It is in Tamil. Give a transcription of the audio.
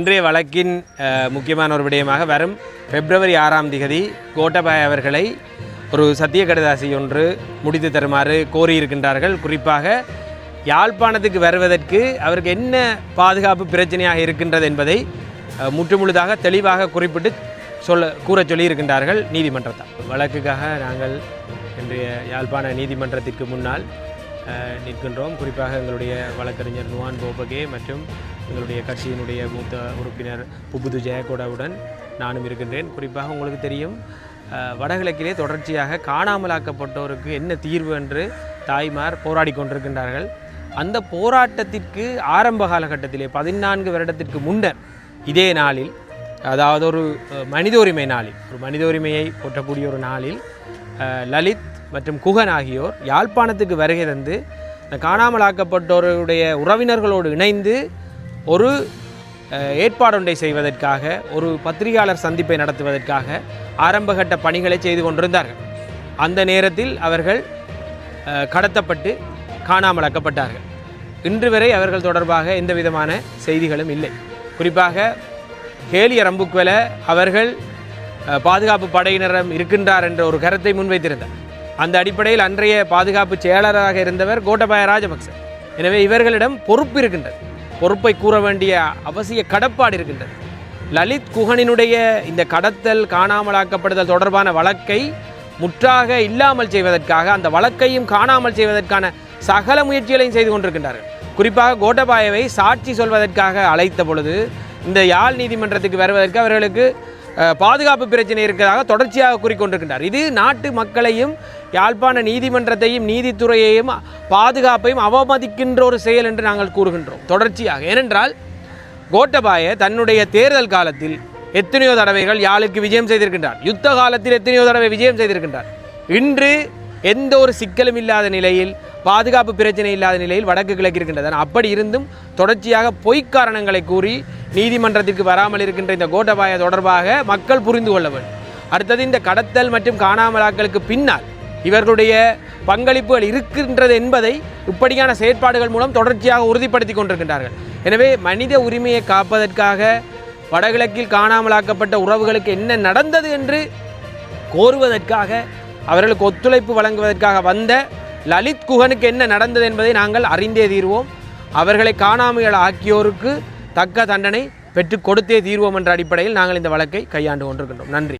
இன்றைய வழக்கின் முக்கியமான ஒரு விடயமாக வரும் பிப்ரவரி ஆறாம் திகதி கோட்டபாய் அவர்களை ஒரு சத்திய கடிதாசி ஒன்று முடித்து தருமாறு கோரியிருக்கின்றார்கள். குறிப்பாக யாழ்ப்பாணத்துக்கு வருவதற்கு அவருக்கு என்ன பாதுகாப்பு பிரச்சனையாக இருக்கின்றது என்பதை முற்றுமுழுதாக தெளிவாக குறிப்பிட்டு சொல்ல கூறச் சொல்லியிருக்கின்றார்கள் நீதிமன்றத்தால் வழக்குக்காக நாங்கள் இன்றைய யாழ்ப்பாண நீதிமன்றத்திற்கு முன்னால் நிற்கின்றோம். குறிப்பாக எங்களுடைய வழக்கறிஞர் நுவான் போபகே மற்றும் எங்களுடைய கட்சியினுடைய மூத்த உறுப்பினர் புபுது ஜெயகோடாவுடன் நானும் இருக்கின்றேன். குறிப்பாக உங்களுக்கு தெரியும் வடகிழக்கிலே தொடர்ச்சியாக காணாமலாக்கப்பட்டோருக்கு என்ன தீர்வு என்று தாய்மார் போராடி கொண்டிருக்கின்றார்கள். அந்த போராட்டத்திற்கு ஆரம்ப காலகட்டத்திலே பதினான்கு வருடத்திற்கு முன்னர் இதே நாளில் அதாவது ஒரு மனித உரிமை நாளில் ஒரு மனித உரிமையை போற்றக்கூடிய ஒரு நாளில் லலித் மற்றும் குகன் ஆகியோர் யாழ்ப்பாணத்துக்கு வருகை தந்து இந்த காணாமலாக்கப்பட்டோருடைய உறவினர்களோடு இணைந்து ஒரு ஏற்பாடொன்றை செய்வதற்காக ஒரு பத்திரிகையாளர் சந்திப்பை நடத்துவதற்காக ஆரம்பகட்ட பணிகளை செய்து கொண்டிருந்தார்கள். அந்த நேரத்தில் அவர்கள் கடத்தப்பட்டு காணாமலாக்கப்பட்டார்கள். இன்று வரை அவர்கள் தொடர்பாக எந்த விதமான செய்திகளும் இல்லை. குறிப்பாக ஹேலிய ரம்புக்வெல அவர்கள் பாதுகாப்பு படையினரம் இருக்கின்றார் என்ற ஒரு கருத்தை முன்வைத்திருந்தார். அந்த அடிப்படையில் அன்றைய பாதுகாப்பு செயலாளராக இருந்தவர் கோட்டபாய ராஜபக்ச. எனவே இவர்களிடம் பொறுப்பு இருக்கின்றது. பொறுப்பை கூற வேண்டிய அவசிய கடப்பாடு இருக்கின்றது. லலித் குகனினுடைய இந்த கடத்தல் காணாமலாக்கப்படுதல் தொடர்பான வழக்கை முற்றாக இல்லாமல் செய்வதற்காக அந்த வழக்கையும் காணாமல் செய்வதற்கான சகல முயற்சிகளையும் செய்து கொண்டிருக்கின்றார்கள். குறிப்பாக கோட்டபாயவை சாட்சி சொல்வதற்காக அழைத்த பொழுது இந்த யாழ் நீதிமன்றத்துக்கு வருவதற்கு அவர்களுக்கு பாதுகாப்பு பிரச்சனை இருக்கிறதாக தொடர்ச்சியாக கூறிக்கொண்டிருக்கின்றார். இது நாட்டு மக்களையும் யாழ்ப்பாண நீதிமன்றத்தையும் நீதித்துறையையும் பாதுகாப்பையும் அவமதிக்கின்ற ஒரு செயல் என்று நாங்கள் கூறுகின்றோம். தொடர்ச்சியாக. ஏனென்றால் கோட்டபாய தன்னுடைய தேர்தல் காலத்தில் எத்தனையோ தடவைகள் யாழுக்கு விஜயம் செய்திருக்கின்றார். யுத்த காலத்தில் எத்தனையோ தடவை விஜயம் செய்திருக்கின்றார். இன்று எந்த ஒரு சிக்கலும் இல்லாத நிலையில் பாதுகாப்பு பிரச்சனை இல்லாத நிலையில் வடக்கு கிழக்கு இருக்கின்றது அப்படி இருந்தும் தொடர்ச்சியாக பொய்க் காரணங்களை கூறி நீதிமன்றத்திற்கு வராமல் இருக்கின்ற இந்த கோட்டபாய தொடர்பாக மக்கள் புரிந்து கொள்ள வேண்டும். அடுத்தது இந்த கடத்தல் மற்றும் காணாமலாக்களுக்கு பின்னால் இவர்களுடைய பங்களிப்புகள் இருக்கின்றது என்பதை இப்படியான செயற்பாடுகள் மூலம் தொடர்ச்சியாக உறுதிப்படுத்தி கொண்டிருக்கின்றார்கள். எனவே மனித உரிமையை காப்பதற்காக வடகிழக்கில் காணாமலாக்கப்பட்ட உறவுகளுக்கு என்ன நடந்தது என்று கோருவதற்காக அவர்களுக்கு ஒத்துழைப்பு வழங்குவதற்காக வந்த லலித் குகனுக்கு என்ன நடந்தது என்பதை நாங்கள் அறிந்தே தீர்வோம். அவர்களை காணாமைகள் ஆக்கியோருக்கு தக்க தண்டனை பெற்றுக் கொடுத்தே தீர்வோம் என்ற அடிப்படையில் நாங்கள் இந்த வழக்கை கையாண்டு கொண்டிருக்கின்றோம். நன்றி.